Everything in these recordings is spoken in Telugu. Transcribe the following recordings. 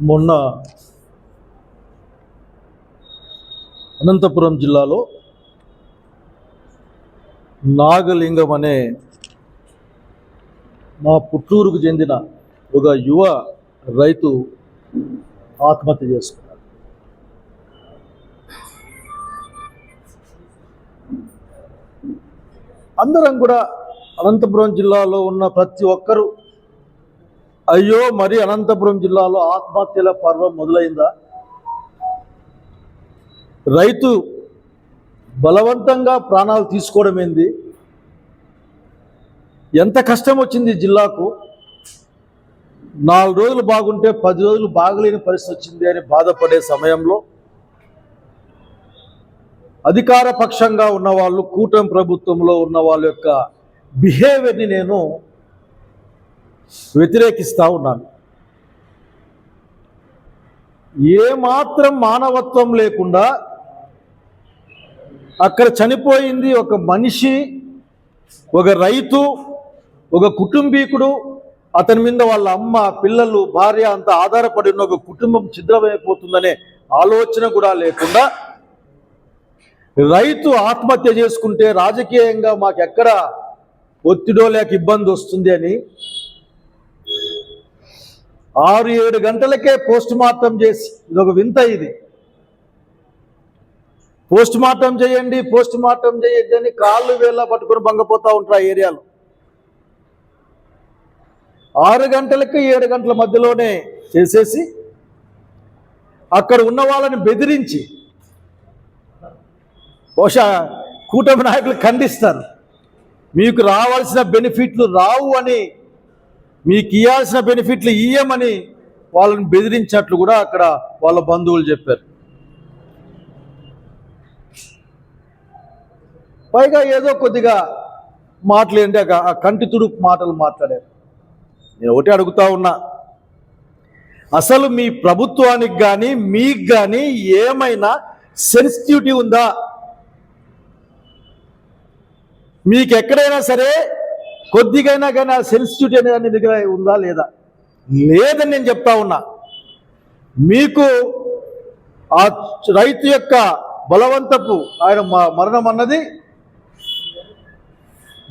మొన్న అనంతపురం జిల్లాలో నాగలింగం అనే మా పుట్టూరుకు చెందిన ఒక యువ రైతు ఆత్మహత్య చేసుకున్నాడు. అందరం కూడా అనంతపురం జిల్లాలో ఉన్న ప్రతి ఒక్కరూ అయ్యో మరి అనంతపురం జిల్లాలో ఆత్మహత్యల పర్వం మొదలైందా? రైతు బలవంతంగా ప్రాణాలు తీసుకోవడం ఏంది? ఎంత కష్టం వచ్చింది జిల్లాకు? నాలుగు రోజులు బాగుంటే పది రోజులు బాగలేని పరిస్థితి వచ్చింది అని బాధపడే సమయంలో అధికార పక్షంగా ఉన్నవాళ్ళు కూటమి ప్రభుత్వంలో ఉన్న వాళ్ళ యొక్క బిహేవియర్ని నేను వ్యతిరేకిస్తూ ఉన్నాను. ఏమాత్రం మానవత్వం లేకుండా అక్కడ చనిపోయింది ఒక మనిషి ఒక రైతు ఒక కుటుంబీకుడు అతని మీద వాళ్ళ అమ్మ పిల్లలు భార్య అంతా ఆధారపడి ఉన్న ఒక కుటుంబం ఛిద్రమైపోతుందనే ఆలోచన కూడా లేకుండా రైతు ఆత్మహత్య చేసుకుంటే రాజకీయంగా మాకు ఒత్తిడో లేక ఇబ్బంది వస్తుంది అని ఆరు ఏడు గంటలకే పోస్ట్ మార్టం చేసి ఇది ఒక వింత ఇది. పోస్ట్ మార్టం చేయండి పోస్ట్ మార్టం చేయండి అని కాళ్ళు వేళ్ళ పట్టుకొని బంగపోతూ ఉంటారు ఆ ఏరియాలో. ఆరు గంటలకి ఏడు గంటల మధ్యలోనే చేసేసి అక్కడ ఉన్న వాళ్ళని బెదిరించి బహుశా కూటమి నాయకులు ఖండిస్తారు. మీకు రావాల్సిన బెనిఫిట్లు రావు అని మీకు ఇవ్వాల్సిన బెనిఫిట్లు ఇయ్యమని వాళ్ళని బెదిరించినట్లు కూడా అక్కడ వాళ్ళ బంధువులు చెప్పారు. పైగా ఏదో కొద్దిగా మాటలు ఏంటి ఆ- ఆ కంటి తుడుపు మాటలు మాట్లాడారు. నేను ఒకటి అడుగుతా ఉన్నా అసలు మీ ప్రభుత్వానికి కానీ మీకు కానీ ఏమైనా సెన్సిటివిటీ ఉందా? మీకు ఎక్కడైనా సరే కొద్దిగైనా కానీ ఆ సెన్సిటివిటీ అనేది మీ దగ్గర ఉందా లేదా? లేదని నేను చెప్తా ఉన్నా. మీకు ఆ రైతు యొక్క బలవంతపు ఆయన మ- మరణం అన్నది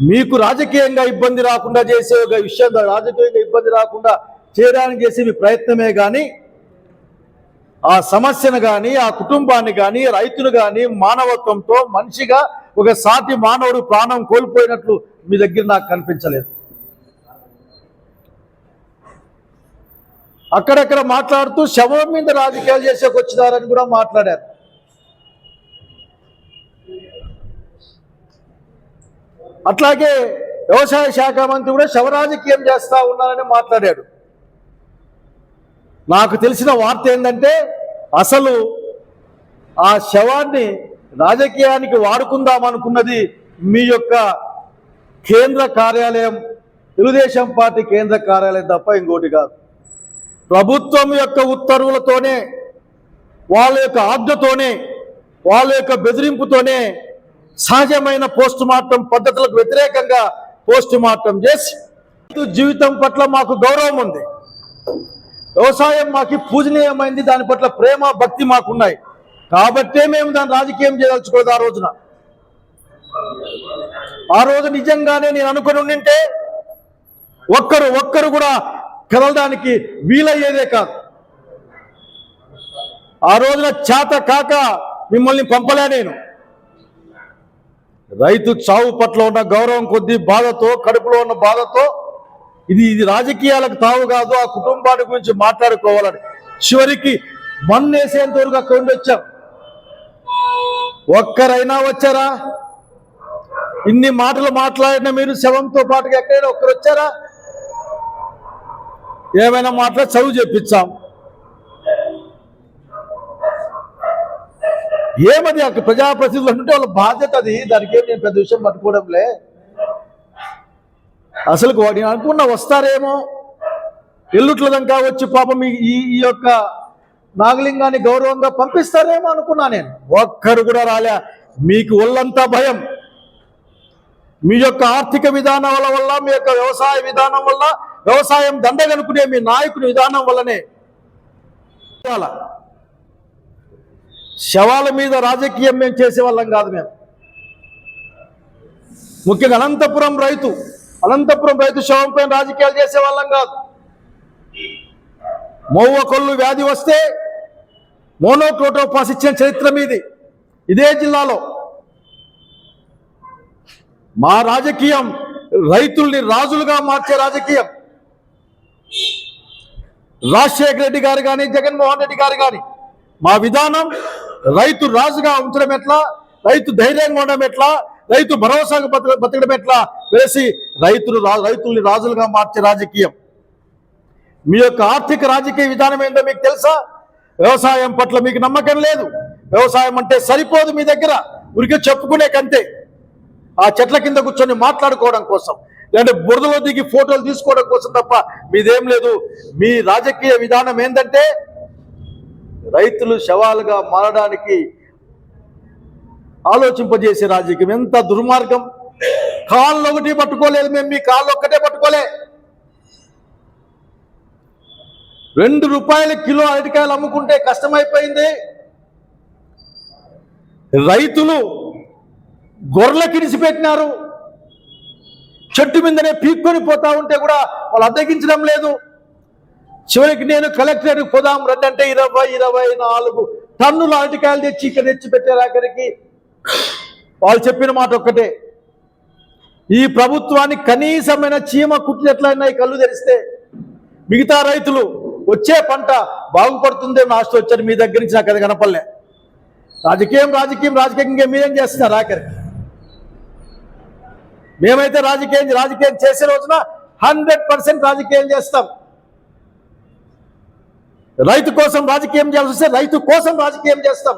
మీకు రాజకీయంగా ఇబ్బంది రాకుండా చేసే ఒక విషయం రాజకీయంగా ఇబ్బంది రాకుండా చేయడానికి చేసే మీ ప్రయత్నమే కానీ ఆ సమస్యను కానీ ఆ కుటుంబాన్ని కానీ రైతును కానీ మానవత్వంతో మనిషిగా ఒక సాటి మానవుడు ప్రాణం కోల్పోయినట్లు మీ దగ్గర నాకు కనిపించలేదు. అక్కడక్కడ మాట్లాడుతూ శవం మీద రాజకీయాలు చేసేకి వచ్చినారని కూడా మాట్లాడారు. అట్లాగే వ్యవసాయ శాఖ మంత్రి కూడా శవరాజకీయం చేస్తా ఉన్నారని మాట్లాడాడు. నాకు తెలిసిన వార్త ఏంటంటే అసలు ఆ శవాన్ని రాజకీయానికి వాడుకుందాం అనుకున్నది మీ యొక్క కేంద్ర కార్యాలయం తెలుగుదేశం పార్టీ కేంద్ర కార్యాలయం తప్ప ఇంకోటి కాదు. ప్రభుత్వం యొక్క ఉత్తర్వులతోనే వాళ్ళ యొక్క ఆజ్ఞతోనే వాళ్ళ యొక్క బెదిరింపుతోనే సహజమైన పోస్ట్ మార్టం పద్ధతులకు వ్యతిరేకంగా పోస్ట్ మార్టం చేసి జీవితం పట్ల మాకు గౌరవం ఉంది. వ్యవసాయం మాకు పూజనీయమైంది దాని పట్ల ప్రేమ భక్తి మాకున్నాయి. కాబట్టే మేము దాన్ని రాజకీయం చేయదలుచుకోలేదు ఆ రోజున. ఆ రోజు నిజంగానే నేను అనుకుని ఉండింటే ఒక్కరు ఒక్కరు కూడా కదలడానికి వీలయ్యేదే కాదు. ఆ రోజున చేత కాక మిమ్మల్ని పంపలే నేను. రైతు చావు పట్ల ఉన్న గౌరవం కొద్దీ బాధతో కడుపులో ఉన్న బాధతో ఇది ఇది రాజకీయాలకు తావు కాదు ఆ కుటుంబాన్ని గురించి మాట్లాడుకోవాలని. చివరికి మన్నేసేంత వరకు అక్కడ ఉండి వచ్చాం ఒక్కరైనా వచ్చారా? ఇన్ని మాటలు మాట్లాడిన మీరు శవంతో పాటుగా ఎక్కడైనా ఒక్కరు వచ్చారా? ఏమైనా మాట్లాడి చదువు చెప్పించాం. ఏమది అక్కడ ప్రజాప్రతినిధులు అంటే వాళ్ళ బాధ్యత అది. దానికి ఏం నేను పెద్ద విషయం పట్టుకోవడంలే. అసలు వాడిని అనుకున్నా వస్తారేమో. ఎల్లుట్లదంకా వచ్చి పాపం ఈ ఈ యొక్క నాగలింగాన్ని గౌరవంగా పంపిస్తారేమో అనుకున్నా నేను. ఒక్కరు కూడా రాలే. మీకు ఒళ్ళంతా భయం. మీ యొక్క ఆర్థిక విధానాల వల్ల మీ యొక్క వ్యవసాయ విధానం వల్ల వ్యవసాయం దండగనుకునే మీ నాయకుని విధానం వల్లనే. శవాల మీద రాజకీయం మేము చేసేవాళ్ళం కాదు మేము. ముఖ్యంగా అనంతపురం రైతు అనంతపురం రైతు శవం పైన రాజకీయాలు చేసేవాళ్ళం కాదు. మోవ కొల్లు వ్యాధి వస్తే మోనోక్లోటోపాస్ ఇచ్చిన చరిత్ర మీది. ఇదే జిల్లాలో మా రాజకీయం రైతుల్ని రాజులుగా మార్చే రాజకీయం. రాజశేఖర రెడ్డి గారు కానీ జగన్మోహన్ రెడ్డి గారు కానీ మా విధానం రైతు రాజుగా ఉంచడం ఎట్లా? రైతు ధైర్యంగా ఉండడం ఎట్లా? రైతు భరోసాగా బతక బతకడం ఎట్లా? వేసి రైతులు రా- రైతుల్ని రాజులుగా మార్చే రాజకీయం. మీ యొక్క ఆర్థిక రాజకీయ విధానం ఏంటో మీకు తెలుసా? వ్యవసాయం పట్ల మీకు నమ్మకం లేదు. వ్యవసాయం అంటే సరిపోదు మీ దగ్గర. ఉరికి చెప్పుకునే కంటే ఆ చెట్ల కింద కూర్చొని మాట్లాడుకోవడం కోసం. లేదంటే బురదలో దిగి ఫోటోలు తీసుకోవడం కోసం తప్ప మీదేం లేదు. మీ రాజకీయ విధానం ఏంటంటే రైతులు శవాలుగా మారడానికి ఆలోచింపజేసే రాజకీయం. ఎంత దుర్మార్గం. కాళ్ళు ఒకటి పట్టుకోలేదు మేము మీ కాళ్ళు ఒక్కటే పట్టుకోలే. రెండు రూపాయల కిలో అరటికాయలు అమ్ముకుంటే కష్టమైపోయింది. రైతులు గొర్రెల కిడిసిపెట్టినారు చెట్టు మీదనే పీక్కొని పోతా ఉంటే కూడా వాళ్ళు అద్దెకించడం లేదు. చివరికి నేను కలెక్టరేట్ పోదాం రండి అంటే ఇరవై ఇరవై నాలుగు టన్నుల అరటికాయలు తెచ్చి ఇక్కడ తెచ్చి పెట్టారు అక్కడికి. వాళ్ళు చెప్పిన మాట ఒక్కటే. ఈ ప్రభుత్వానికి కనీసమైన చీమ కుట్టినట్లయినా కళ్ళు తెరిస్తే మిగతా రైతులు వచ్చే పంట బాగుపడుతుందేమో ఆశ వచ్చారు. మీ దగ్గర నుంచి నాకు అది కనపడలే. రాజకీయం రాజకీయం రాజకీయంగా మీరేం చేస్తున్నారు ఆఖరికి? మేమైతే రాజకీయం రాజకీయం చేసే రోజున హండ్రెడ్ పర్సెంట్ రాజకీయం చేస్తాం. రైతు కోసం రాజకీయం చేయాల్సి వస్తే రైతు కోసం రాజకీయం చేస్తాం.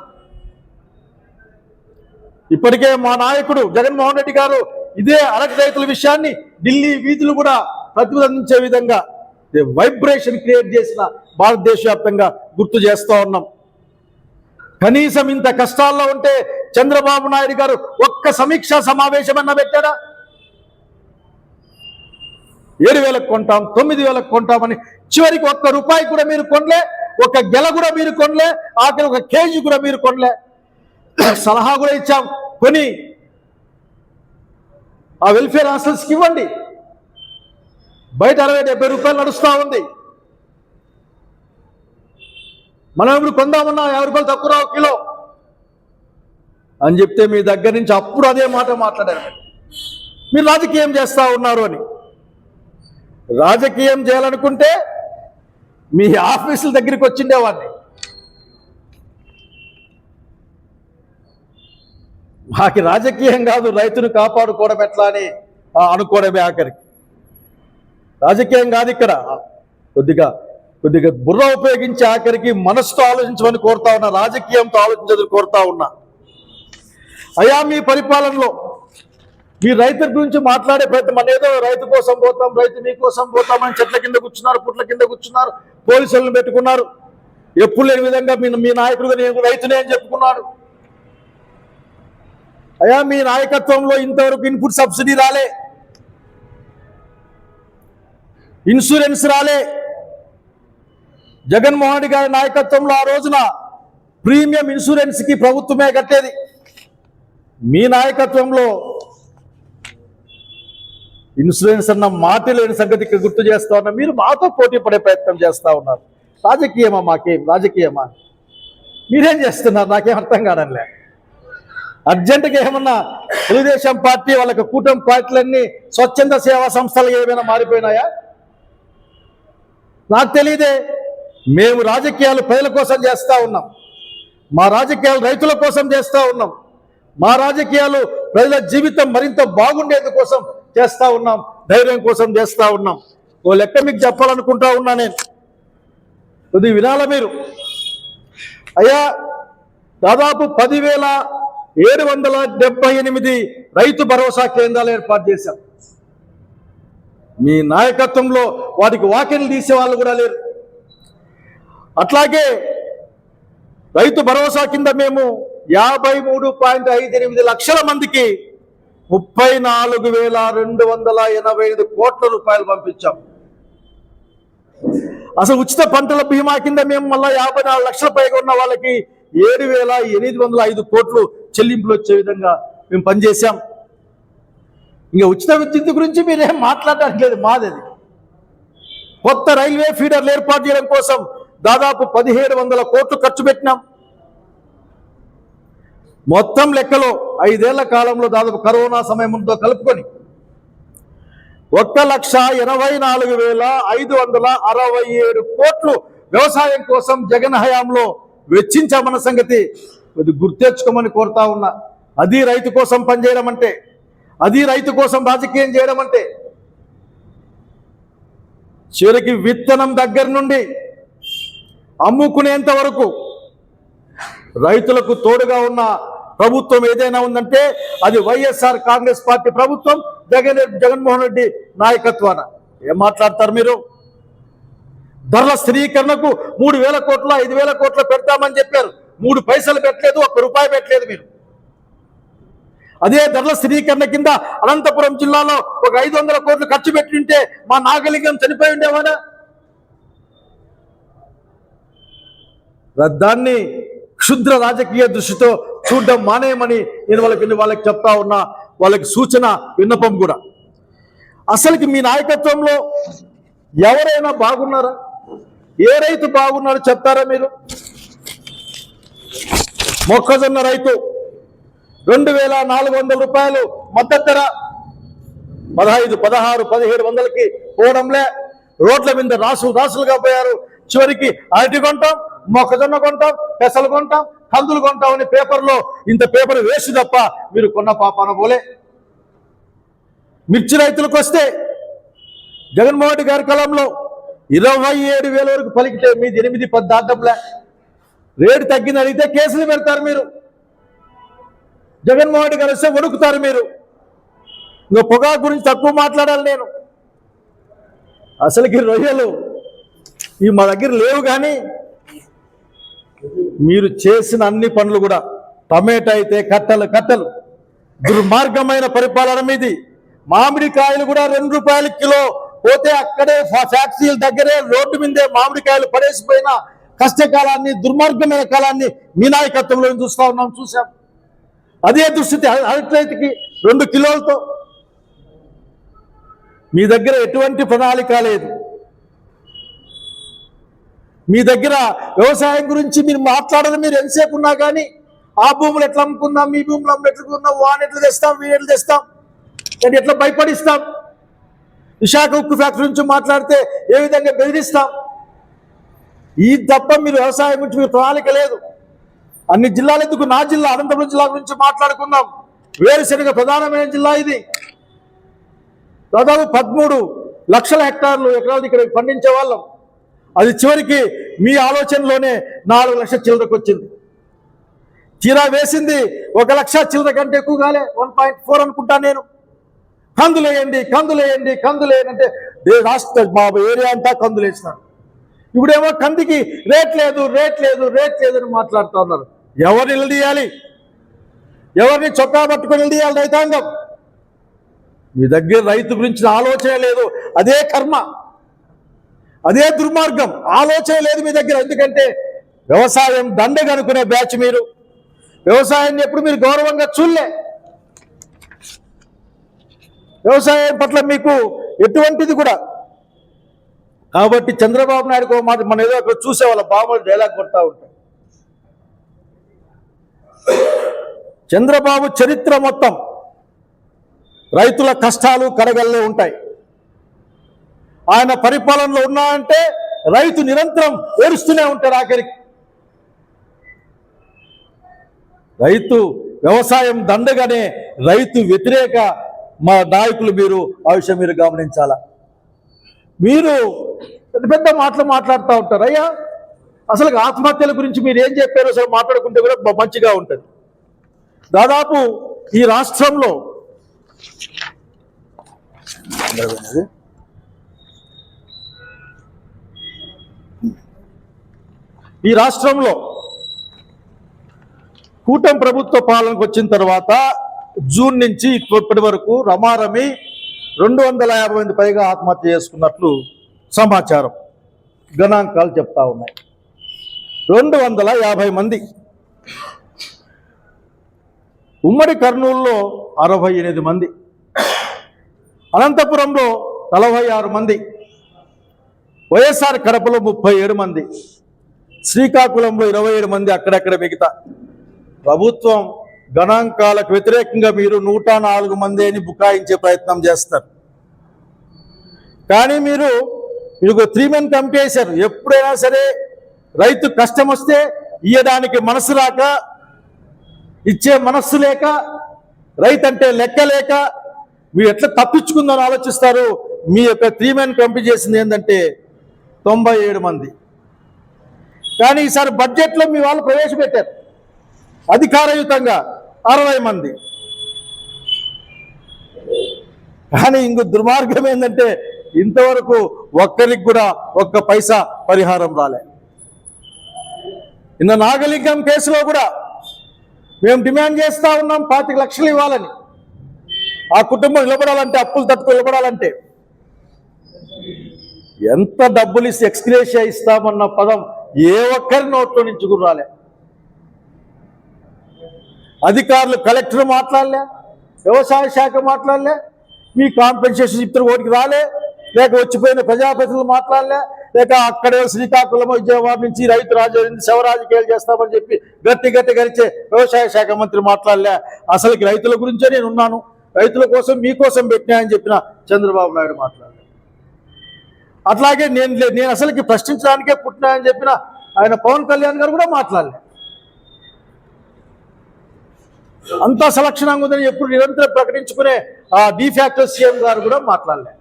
ఇప్పటికే మా నాయకుడు జగన్మోహన్ రెడ్డి గారు ఇదే అరటి రైతుల విషయాన్ని ఢిల్లీ వీధులు కూడా ప్రతిబంధించే విధంగా వైబ్రేషన్ క్రియేట్ చేసిన భారతదేశ వ్యాప్తంగా గుర్తు చేస్తూ ఉన్నాం. కనీసం ఇంత కష్టాల్లో ఉంటే చంద్రబాబు నాయుడు గారు ఒక్క సమీక్షా సమావేశమన్నా పెట్టారా? ఏడు వేలకు కొంటాం తొమ్మిది వేలకు కొంటామని చివరికి ఒక్క రూపాయి కూడా మీరు కొనలే ఒక గెల కూడా మీరు కొనలే ఆఖరి ఒక కేజీ కూడా మీరు కొనలే. సలహా కూడా ఇచ్చాం. కొని ఆ వెల్ఫేర్ హాస్టల్స్కి ఇవ్వండి. బయట అరవై డెబ్బై రూపాయలు నడుస్తూ ఉంది. మనం ఇప్పుడు కొందామన్నా యాభై రూపాయలు తక్కువ రావు కిలో. అని చెప్తే మీ దగ్గర నుంచి అప్పుడు అదే మాట మాట్లాడారు. మీరు రాజకీయం చేస్తా ఉన్నారు అని. రాజకీయం చేయాలనుకుంటే మీ ఆఫీసుల దగ్గరికి వచ్చిండేవాడిని. మాకి రాజకీయం కాదు రైతును కాపాడుకోవడం ఎట్లా అని అనుకోవడమే ఆఖరికి. రాజకీయం కాదు ఇక్కడ. కొద్దిగా కొద్దిగా బుర్ర ఉపయోగించి ఆఖరికి మనసుతో ఆలోచించమని కోరుతా ఉన్నా రాజకీయంతో ఆలోచించదని కోరుతా ఉన్నా. అయా మీ పరిపాలనలో మీ రైతుల గురించి మాట్లాడే ప్రయత్నం మన ఏదో రైతు కోసం పోతాం రైతు మీ కోసం పోతామని చెట్ల కింద కూర్చున్నారు పుట్ల కింద కూర్చున్నారు పోలీసులను పెట్టుకున్నారు. ఎప్పుడు లేని విధంగా మీ మీ నాయకుడుగా నేను రైతునే అని చెప్పుకున్నాడు. అయా మీ నాయకత్వంలో ఇంతవరకు ఇన్పుట్ సబ్సిడీ రాలే. ఇన్సూరెన్స్ రాలే. జగన్మోహన్ రెడ్డి గారి నాయకత్వంలో ఆ రోజున ప్రీమియం ఇన్సూరెన్స్కి ప్రభుత్వమే కట్టేది. మీ నాయకత్వంలో ఇన్సూరెన్స్ అన్న మాట లేని సంగతి గుర్తు చేస్తా ఉన్నా. మీరు మాతో పోటీ పడే ప్రయత్నం చేస్తా ఉన్నారు. రాజకీయమా మాకేం? రాజకీయమా? మీరేం చేస్తున్నారు? నాకేం అర్థం కాడంలే అర్జెంటుగా ఏమన్నా తెలుగుదేశం పార్టీ వాళ్ళకి కూటమి పార్టీలన్నీ స్వచ్ఛంద సేవా సంస్థలు ఏమైనా మారిపోయినాయా? నాకు తెలియదే మేము రాజకీయాలు ప్రజల కోసం చేస్తూ ఉన్నాం. మా రాజకీయాలు రైతుల కోసం చేస్తూ ఉన్నాం. మా రాజకీయాలు ప్రజల జీవితం మరింత బాగుండేందుకోసం చేస్తూ ఉన్నాం. ధైర్యం కోసం చేస్తూ ఉన్నాం. ఓ లెక్క మీకు చెప్పాలనుకుంటా ఉన్నా నేను. కొద్దిగా వినాల మీరు? అయ్యా దాదాపు పదివేల ఏడు వందల డెబ్బై ఎనిమిది రైతు భరోసా కేంద్రాలు ఏర్పాటు చేశాం. మీ నాయకత్వంలో వాటికి వాకిలు తీసే వాళ్ళు కూడా లేరు. అట్లాగే రైతు భరోసా కింద మేము యాభై మూడు పాయింట్ ఐదు ఎనిమిది లక్షల మందికి ముప్పై నాలుగు వేల రెండు వందల ఎనభై ఐదు కోట్ల రూపాయలు పంపించాం. అసలు ఉచిత పంటల బీమా కింద మేము మళ్ళీ యాభై నాలుగు లక్షల పైగా ఉన్న వాళ్ళకి ఏడు వేల ఎనిమిది వందల ఐదు కోట్లు చెల్లింపులు వచ్చే విధంగా మేము పనిచేశాం. ఇంకా ఉచిత విద్యుత్ గురించి మీరేం మాట్లాడడానికి లేదు మాది అది కొత్త రైల్వే ఫీడర్లు ఏర్పాటు చేయడం కోసం దాదాపు పదిహేడు వందల కోట్లు ఖర్చు పెట్టినాం. మొత్తం లెక్కలో ఐదేళ్ళ కాలంలో దాదాపు కరోనా సమయంతో కలుపుకొని. ఒక్క లక్ష ఎనభై నాలుగు వేల ఐదు వందల అరవై ఏడు కోట్లు వ్యవసాయం కోసం జగన్ హయాంలో వెచ్చించామన్న సంగతి కొద్ది గుర్తెచ్చుకోమని కోరుతా ఉన్నా. అది రైతు కోసం పనిచేయడం అంటే అది రైతు కోసం రాజకీయం చేయడం అంటే చివరికి విత్తనం దగ్గర నుండి అమ్ముకునేంత వరకు రైతులకు తోడుగా ఉన్న ప్రభుత్వం ఏదైనా ఉందంటే అది వైఎస్ఆర్ కాంగ్రెస్ పార్టీ ప్రభుత్వం జగన్ జగన్మోహన్ రెడ్డి నాయకత్వాన. ఏం మాట్లాడతారు మీరు? ధరల స్థిరీకరణకు మూడు వేల కోట్ల ఐదు వేల కోట్ల పెడతామని చెప్పారు. మూడు పైసలు పెట్టలేదు ఒక్క రూపాయి పెట్టలేదు మీరు. అదే ధరల స్థిరీకరణ కింద అనంతపురం జిల్లాలో ఒక ఐదు వందల కోట్లు ఖర్చు పెట్టింటే మా నాగలింగం చనిపోయి ఉండేవాడా? దాన్ని క్షుద్ర రాజకీయ దృష్టితో చూడడం మానేయమని నేను వాళ్ళకి వాళ్ళకి చెప్తా ఉన్నా. వాళ్ళకి సూచన విన్నపం కూడా. అసలుకి మీ నాయకత్వంలో ఎవరైనా బాగున్నారా? ఏ రైతు బాగున్నారో చెప్తారా మీరు? మొక్కజొన్న రైతు. రెండు వేల నాలుగు వందల రూపాయలు మద్దతు ధర. పదహైదు పదహారు పదిహేడు వందలకి పోవడంలే. రోడ్ల మీద రాసు రాసులుగా పోయారు. చివరికి అరటి కొంటాం మొక్కజొన్న కొంటాం పెసలు కొంటాం కందులు కొంటాం అని పేపర్లో ఇంత పేపర్ వేసి తప్ప మీరు కొన్న పాపాన పోలే మిర్చి రైతులకు వస్తే జగన్మోహన్ రెడ్డి గారి కాలంలో ఇరవై ఏడు వేల వరకు పలికితే మీది ఎనిమిది పది దాటంలే. రేటు తగ్గింది అడిగితే కేసులు పెడతారు మీరు. జగన్మోహన్ రెడ్డి కలిస్తే వణుకుతారు మీరు. ఇంకా పొగాకు గురించి తక్కువ మాట్లాడాలి నేను. అసలుకి రొయ్యలు ఇవి మా దగ్గర లేవు కానీ మీరు చేసిన అన్ని పనులు కూడా టమాటా అయితే కట్టలు కట్టలు. దుర్మార్గమైన పరిపాలన మీది. మామిడికాయలు కూడా రెండు రూపాయల కిలో పోతే అక్కడే ఫ్యాక్టరీల దగ్గరే రోడ్డు మీదే మామిడికాయలు పడేసిపోయిన కష్టకాలాన్ని దుర్మార్గమైన కాలాన్ని మీ నాయకత్వంలో చూస్తా ఉన్నాం చూసాం అదే దుస్థితి అర- రెండు కిలోలతో. మీ దగ్గర ఎటువంటి ప్రణాళిక లేదు. మీ దగ్గర వ్యవసాయం గురించి మీరు మాట్లాడదు మీరు ఎంతసేపు ఉన్నా కానీ ఆ భూములు ఎట్లా అమ్ముకుందాం మీ భూములు అమ్ము ఎట్లా కొందాం వాన్ ఎట్లా తెస్తాం వీడు ఎట్లా తెస్తాం. దాన్ని ఎట్లా భయపడిస్తాం? విశాఖ ఉక్కు ఫ్యాక్టరీ నుంచి మాట్లాడితే ఏ విధంగా బెదిరిస్తాం? ఈ తప్ప మీరు వ్యవసాయం గురించి మీరు ప్రణాళిక లేదు. అన్ని జిల్లాలు ఎందుకు? నా జిల్లా అనంతపురం జిల్లా గురించి మాట్లాడుకుందాం. వేరుశనగ ప్రధానమైన జిల్లా ఇది. దాదాపు పదమూడు లక్షల హెక్టార్లు ఎకరాలు ఇక్కడ పండించే వాళ్ళం. అది చివరికి మీ ఆలోచనలోనే నాలుగు లక్షల చిల్లరకు వచ్చింది. చీరా వేసింది ఒక లక్ష చిల్లర కంటే ఎక్కువ కాలే. వన్ పాయింట్ ఫోర్ అనుకుంటా నేను. కందులేయండి కందులేయండి కందులేయండి అంటే రాష్ట్ర మా ఏరియా అంతా కందులు ఇప్పుడేమో కందికి రేట్ లేదు రేట్ లేదు రేట్ లేదని మాట్లాడుతూ ఉన్నారు. ఎవరు నిలదీయాలి? ఎవరిని చొక్కా పట్టుకొని నిలదీయాలి రైతాంగం? మీ దగ్గర రైతు గురించిన ఆలోచన లేదు. అదే కర్మ. అదే దుర్మార్గం. ఆలోచన లేదు మీ దగ్గర. ఎందుకంటే వ్యవసాయం దండగనుకునే బ్యాచ్ మీరు. వ్యవసాయాన్ని ఎప్పుడు మీరు గౌరవంగా చూడలే. వ్యవసాయం పట్ల మీకు ఎటువంటిది కూడా? కాబట్టి చంద్రబాబు నాయుడు మాట మనం ఏదో అక్కడ చూసే వాళ్ళ బాబులు డైలాగ్ కొడతా ఉంటాం. చంద్రబాబు చరిత్ర మొత్తం రైతుల కష్టాలు కడగల్లే ఉంటాయి. ఆయన పరిపాలనలో ఉన్నాయంటే రైతు నిరంతరం ఏడుస్తూనే ఉంటారు ఆఖరికి. రైతు వ్యవసాయం దండగానే రైతు వ్యతిరేక మా నాయకులు మీరు ఆ విషయం మీరు గమనించాలా? మీరు పెద్ద పెద్ద మాటలు మాట్లాడుతూ ఉంటారు. అయ్యా అసలు ఆత్మహత్యల గురించి మీరు ఏం చెప్పారో అసలు మాట్లాడుకుంటే కూడా మంచిగా ఉంటుంది. దాదాపు ఈ రాష్ట్రంలో ఈ రాష్ట్రంలో కూటమి ప్రభుత్వ పాలనకు వచ్చిన తర్వాత జూన్ నుంచి ఇప్పటి వరకు రమారమి రెండు వందల యాభై మంది పైగా ఆత్మహత్య చేసుకున్నట్లు సమాచారం. గణాంకాలు చెప్తా ఉన్నాయి. రెండు వందల యాభై మంది. ఉమ్మడి కర్నూలులో అరవై ఎనిమిది మంది. అనంతపురంలో నలభై ఆరు మంది. వైఎస్ఆర్ కడపలో ముప్పై ఏడు మంది. శ్రీకాకుళంలో ఇరవై ఏడు మంది అక్కడక్కడ మిగతా. ప్రభుత్వం గణాంకాలకు వ్యతిరేకంగా మీరు నూట నాలుగు మంది అని బుకాయించే ప్రయత్నం చేస్తారు. కానీ మీరు మీకు త్రీ మెన్ కమిటీ వేశారు. ఎప్పుడైనా సరే రైతు కష్టం వస్తే ఇయ్యడానికి మనసు రాక ఇచ్చే మనస్సు లేక రైతు అంటే లెక్క లేక మీరు ఎట్లా తప్పించుకుందని ఆలోచిస్తారు? మీ యొక్క త్రీ మెన్ కమిటీ చేసింది ఏంటంటే తొంభై ఏడు మంది. కానీ ఈసారి బడ్జెట్లో మీ వాళ్ళు ప్రవేశపెట్టారు. అధికారయుతంగా అరవై మంది. కానీ ఇంకో దుర్మార్గం ఏంటంటే ఇంతవరకు ఒక్కరికి కూడా ఒక్క పైసా పరిహారం రాలే. నిన్న నాగలింగం కేసులో కూడా మేము డిమాండ్ చేస్తా ఉన్నాం పాతిక లక్షలు ఇవ్వాలని. ఆ కుటుంబం నిలబడాలంటే అప్పులు తట్టుకు నిలబడాలంటే ఎంత డబ్బులు ఇస్తే ఎక్స్గ్రేషియా ఇస్తామన్న పదం ఏ ఒక్కరి నోట్లో నుంచి కూడా రాలే. అధికారులు కలెక్టర్ మాట్లాడలే వ్యవసాయ శాఖ మాట్లాడలే మీ కాంపెన్సేషన్ చెప్తారు ఓటికి రాలే లేక వచ్చిపోయిన ప్రజాప్రతినిధులు మాట్లాడలే లేక అక్కడే శ్రీకాకుళం విజయవాడ నుంచి రైతు రాజు శవరాజకీయాలు చేస్తామని చెప్పి గట్టి గట్టి గడిచే వ్యవసాయ శాఖ మంత్రి మాట్లాడలే. అసలుకి రైతుల గురించే నేను ఉన్నాను. రైతుల కోసం మీకోసం పెట్టినా అని చెప్పిన చంద్రబాబు నాయుడు మాట్లాడలే. అట్లాగే నేను నేను అసలుకి ప్రశ్నించడానికే పుట్టినా అని చెప్పిన ఆయన పవన్ కళ్యాణ్ గారు కూడా మాట్లాడలే. అంతా సలక్షణంగా ఉందని ఎప్పుడు నిరంతరం ప్రకటించుకునే ఆ డిఫాక్టో సీఎం గారు కూడా మాట్లాడలే.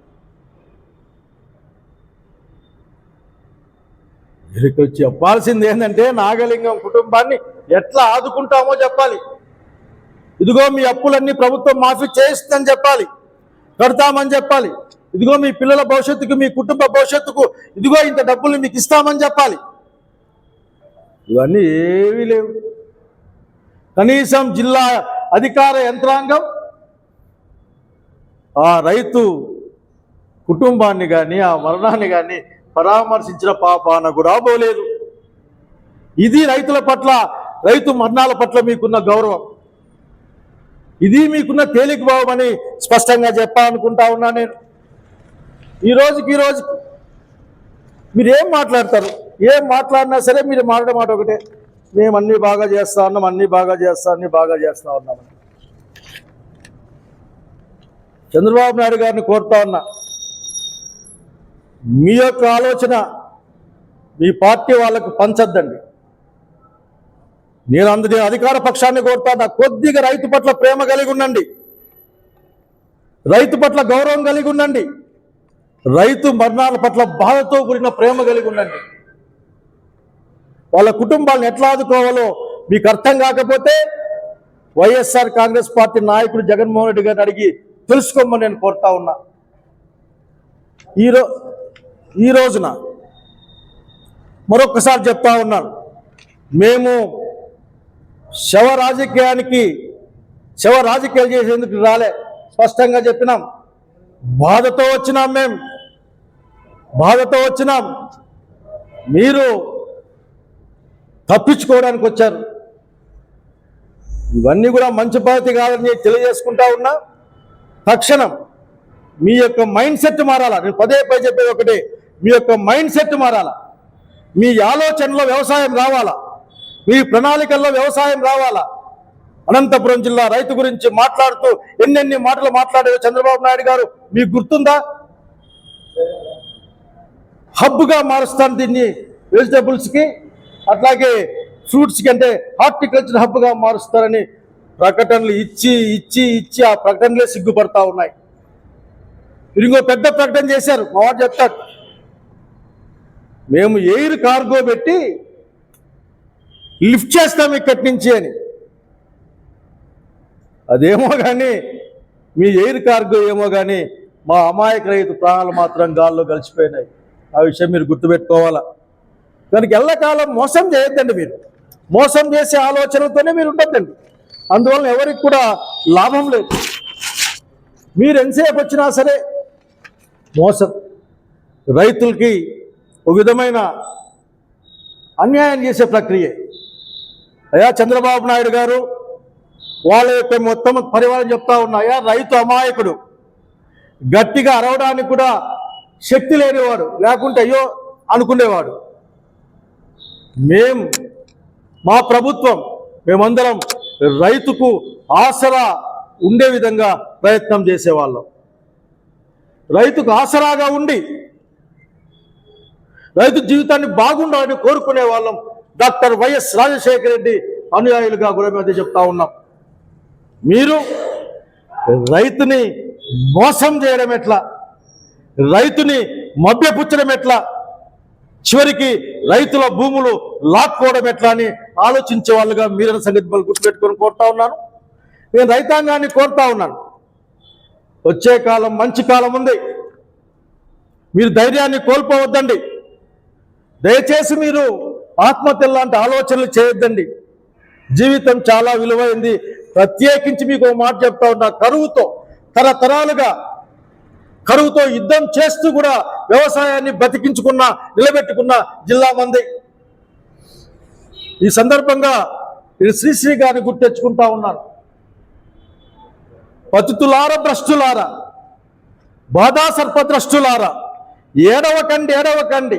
మీరు ఇక్కడ చెప్పాల్సింది ఏంటంటే నాగలింగం కుటుంబాన్ని ఎట్లా ఆదుకుంటామో చెప్పాలి. ఇదిగో మీ అప్పులన్నీ ప్రభుత్వం మాఫీ చేయిస్తుందని చెప్పాలి. కడతామని చెప్పాలి. ఇదిగో మీ పిల్లల భవిష్యత్తుకు మీ కుటుంబ భవిష్యత్తుకు ఇదిగో ఇంత డబ్బులు మీకు ఇస్తామని చెప్పాలి. ఇవన్నీ ఏవీ లేవు. కనీసం జిల్లా అధికార యంత్రాంగం ఆ రైతు కుటుంబాన్ని కానీ ఆ మరణాన్ని కానీ పరామర్శించిన పాపాన కూడా పోలేదు. ఇది రైతుల పట్ల రైతు మరణాల పట్ల మీకున్న గౌరవం. ఇది మీకున్న తేలిక భావం అని స్పష్టంగా చెప్పాలనుకుంటా ఉన్నా నేను. ఈ రోజుకి ఈ రోజు మీరు ఏం మాట్లాడతారు? ఏం మాట్లాడినా సరే మీరు మాట్లాడే మాట ఒకటే. మేము అన్ని బాగా చేస్తా ఉన్నాం అన్ని బాగా చేస్తా అన్ని బాగా చేస్తా ఉన్నాం చంద్రబాబు నాయుడు గారిని కోరుతా ఉన్నా. మీ యొక్క ఆలోచన మీ పార్టీ వాళ్ళకు పంచద్దండి. నేను అందుకే అధికార పక్షాన్ని కోరుతాను కొద్దిగా రైతు పట్ల ప్రేమ కలిగి ఉండండి. రైతు పట్ల గౌరవం కలిగి ఉండండి. రైతు మరణాల పట్ల బాధతో కూడిన ప్రేమ కలిగి ఉండండి. వాళ్ళ కుటుంబాలను ఎట్లా ఆదుకోవాలో మీకు అర్థం కాకపోతే వైఎస్ఆర్ కాంగ్రెస్ పార్టీ నాయకుడు జగన్మోహన్ రెడ్డి గారిని అడిగి తెలుసుకోమని నేను కోరుతా ఉన్నా. ఈరోజు ఈ రోజున మరొకసారి చెప్తా ఉన్నాను. మేము శవ రాజకీయానికి శవ రాజకీయాలు చేసేందుకు రాలే. స్పష్టంగా చెప్పినాం. బాధతో వచ్చినాం మేము బాధతో వచ్చినాం. మీరు తప్పించుకోవడానికి వచ్చారు. ఇవన్నీ కూడా మంచి పద్ధతి కాదని తెలియజేసుకుంటా ఉన్నా. తక్షణం మీ యొక్క మైండ్ సెట్ మారాలా? నేను పదే పై చెప్పేది ఒకటి. మీ యొక్క మైండ్ సెట్ మారాలా? మీ ఆలోచనలో వ్యవసాయం రావాలా? మీ ప్రణాళికల్లో వ్యవసాయం రావాలా? అనంతపురం జిల్లా రైతు గురించి మాట్లాడుతూ ఎన్నెన్ని మాటలు మాట్లాడారు చంద్రబాబు నాయుడు గారు? మీకు గుర్తుందా? హబ్గా మారుస్తాను దీన్ని వెజిటబుల్స్కి అట్లాగే ఫ్రూట్స్కి అంటే హార్టికల్చర్ హబ్గా మారుస్తారని ప్రకటనలు ఇచ్చి ఇచ్చి ఇచ్చి ఆ ప్రకటనలే సిగ్గుపడతా ఉన్నాయి. మీరు ఇంకో పెద్ద ప్రకటన చేశారు మా వాడు చెప్తాడు. మేము ఎయిర్ కార్గో పెట్టి లిఫ్ట్ చేస్తాం ఇక్కడి నుంచి అని. అదేమో కానీ మీ ఎయిర్ కార్గో ఏమో కానీ మా అమాయక రైతు ప్రాణాలు మాత్రం గాల్లో కలిసిపోయినాయి. ఆ విషయం మీరు గుర్తుపెట్టుకోవాలా? దానికి ఎల్లకాలం మోసం చేయొద్దండి మీరు. మోసం చేసే ఆలోచనలతోనే మీరు ఉండొద్దండి. అందువల్ల ఎవరికి కూడా లాభం లేదు. మీరు ఎంతసేపు వచ్చినా సరే మోసం. రైతులకి ఒక విధమైన అన్యాయం చేసే ప్రక్రియ. అయ్యా చంద్రబాబు నాయుడు గారు వాళ్ళ యొక్క మొత్తం పరివారం చెప్తా ఉన్నాయా రైతు అమాయకుడు. గట్టిగా అరవడానికి కూడా శక్తి లేనివాడు లేకుంటే అయ్యో అనుకునేవాడు. మేం మా ప్రభుత్వం మేమందరం రైతుకు ఆసరా ఉండే విధంగా ప్రయత్నం చేసేవాళ్ళం. రైతుకు ఆసరాగా ఉండి రైతు జీవితాన్ని బాగుండాలని కోరుకునే వాళ్ళం. డాక్టర్ వైఎస్ రాజశేఖర రెడ్డి అనుయాయులుగా కూడా మేము అదే చెప్తా ఉన్నాం. మీరు రైతుని మోసం చేయడం ఎట్లా? రైతుని మభ్యపుచ్చడం ఎట్లా? చివరికి రైతుల భూములు లాక్కోవడం ఎట్లా అని ఆలోచించే వాళ్ళుగా మీరైన సంగతి వాళ్ళు గుర్తుపెట్టుకొని కోరుతా ఉన్నాను. నేను రైతాంగాన్ని కోరుతా ఉన్నాను. వచ్చే కాలం మంచి కాలం ఉంది. మీరు ధైర్యాన్ని కోల్పోవద్దండి. దయచేసి మీరు ఆత్మహత్య లాంటి ఆలోచనలు చేయొద్దండి. జీవితం చాలా విలువైంది. ప్రత్యేకించి మీకు ఒక మాట చెప్తా ఉన్నా కరువుతో తరతరాలుగా కరువుతో యుద్ధం చేస్తూ కూడా వ్యవసాయాన్ని బతికించుకున్న నిలబెట్టుకున్న జిల్లా మంది. ఈ సందర్భంగా ఇది శ్రీశ్రీ గారిని గుర్తెచ్చుకుంటా ఉన్నాను. పతితులార భ్రష్టులారా బాధా సర్పద్రష్టులారా ఏడవకండి ఏడవకండి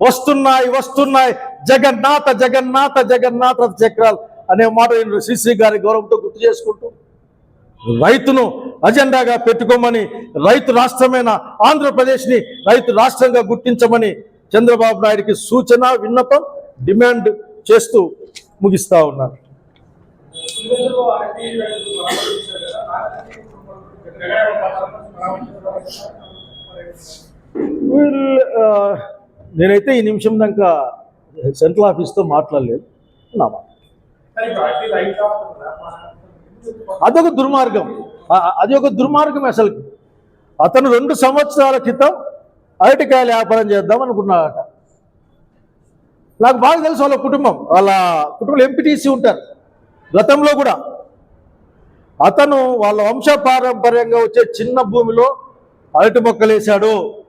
వస్తున్నాయి వస్తున్నాయి. జగన్నాథ జగన్నాథ జగన్నాథ చక్రాలు అనే మాట నేను శ్రీశ్రీ గారి గౌరవంతో గుర్తు చేసుకుంటూ రైతును అజెండాగా పెట్టుకోమని రైతు రాష్ట్రమైన ఆంధ్రప్రదేశ్ని రైతు రాష్ట్రంగా గుర్తించమని చంద్రబాబు నాయుడికి సూచన విన్నపం డిమాండ్ చేస్తూ ముగిస్తా ఉన్నారు. ఇందులో వీళ్ళు, నేనైతే ఈ నిమిషం దాకా సెంట్రల్ ఆఫీస్తో మాట్లాడలేదు. నా అదొక దుర్మార్గం. అది ఒక దుర్మార్గం అసలు. అతను రెండు సంవత్సరాల క్రితం అరటికాయలు వ్యాపారం చేద్దాం అనుకున్నాడట. నాకు బాగా తెలుసు వాళ్ళ కుటుంబం. వాళ్ళ కుటుంబంలో ఎంపీటీసీ ఉంటారు. గతంలో కూడా. అతను వాళ్ళ వంశపారంపర్యంగా వచ్చే చిన్న భూమిలో అరటి మొక్కలు వేశాడు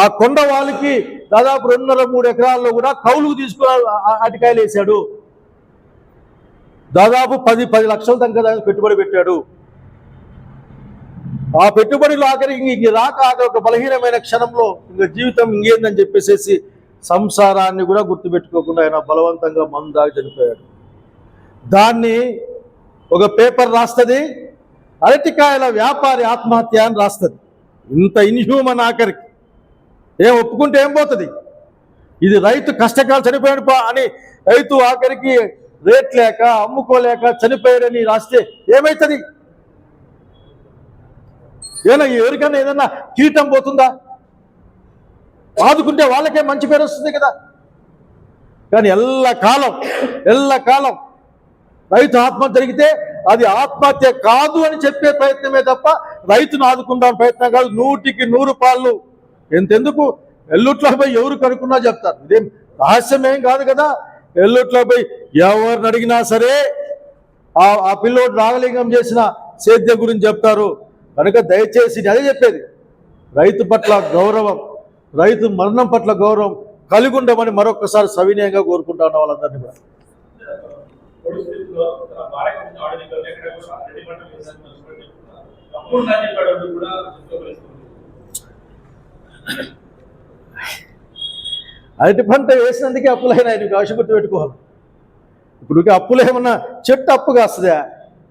ఆ కొండ వాళ్ళకి దాదాపు రెండున్నర మూడు ఎకరాల్లో కూడా కౌలుకు తీసుకుని అటికాయలు వేశాడు. దాదాపు పది పది లక్షల దాకా దానికి పెట్టుబడి పెట్టాడు. ఆ పెట్టుబడిలో ఆఖరి ఇంక ఇంక రాక ఆఖరి ఒక బలహీనమైన క్షణంలో ఇంక జీవితం ఇంకేందని చెప్పేసేసి సంసారాన్ని కూడా గుర్తుపెట్టుకోకుండా ఆయన బలవంతంగా మందు దాగి చనిపోయాడు. దాన్ని ఒక పేపర్ రాస్తుంది అరటికాయల వ్యాపారి ఆత్మహత్య అని రాస్తుంది. ఇంత ఇన్హ్యూమన్ ఆఖరికి. ఏం ఒప్పుకుంటే ఏం పోతుంది? ఇది రైతు కష్టకాలు చనిపోయాడు పా అని రైతు ఆఖరికి రేట్ లేక అమ్ముకోలేక చనిపోయాడని రాస్తే ఏమవుతుంది ఏనా ఎవరికైనా ఏదన్నా కీటం పోతుందా? ఆదుకుంటే వాళ్ళకే మంచి పేరు వస్తుంది కదా. కానీ ఎల్ల కాలం ఎల్ల కాలం రైతు ఆత్మహత్య జరిగితే అది ఆత్మహత్య కాదు అని చెప్పే ప్రయత్నమే తప్ప రైతును ఆదుకుందాం ప్రయత్నం కాదు. నూటికి నూరు పాళ్ళు ఎంతెందుకు? ఎల్లుట్లపై ఎవరు కనుక్కున్నా చెప్తారు. ఇదేం ఏం కాదు కదా? ఎల్లుట్లపై ఎవరిని అడిగినా సరే ఆ ఆ పిల్లోడు రాగలింగం చేసిన సేద్యం గురించి చెప్తారు. కనుక దయచేసి నేను అదే చెప్పేది. రైతు పట్ల గౌరవం రైతు మరణం పట్ల గౌరవం కలిగి ఉండమని మరొకసారి సవినయంగా కోరుకుంటాను వాళ్ళందరినీ కూడా. కూడా అరటి పంట వేసాలని మనసులో చెప్తున్నారు. తప్పు ఉందని చెప్పడం కూడా చెప్పుకోగలుగుతుంది. అరటి పంట వేసినందుకే అప్పులైన ఆయనకి ఆశపెట్టి పెట్టుకోవాలి. ఇప్పుడు ఇక అప్పులు ఏమన్నా చెట్టు అప్పు కాస్తుందా?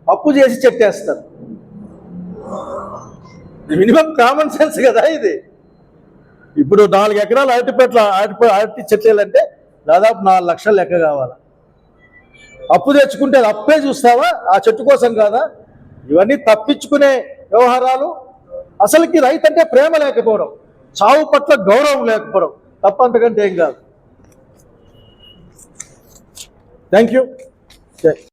అప్పు చేసి చెట్టు వేస్తారు. మినిమం కామన్ సెన్స్ కదా ఇది. ఇప్పుడు నాలుగు ఎకరాలు అరటి పెట్ల అరటి అరటి చెట్లు దాదాపు నాలుగు లక్షలు లెక్క కావాలి. అప్పు తెచ్చుకుంటే అది అప్పే చూస్తావా? ఆ చెట్టు కోసం కాదా? ఇవన్నీ తప్పించుకునే వ్యవహారాలు. అసలుకి రైతు అంటే ప్రేమ లేకపోవడం. చావు పట్ల గౌరవం లేకపోవడం తప్ప అంతకంటే ఏం కాదు. Thank you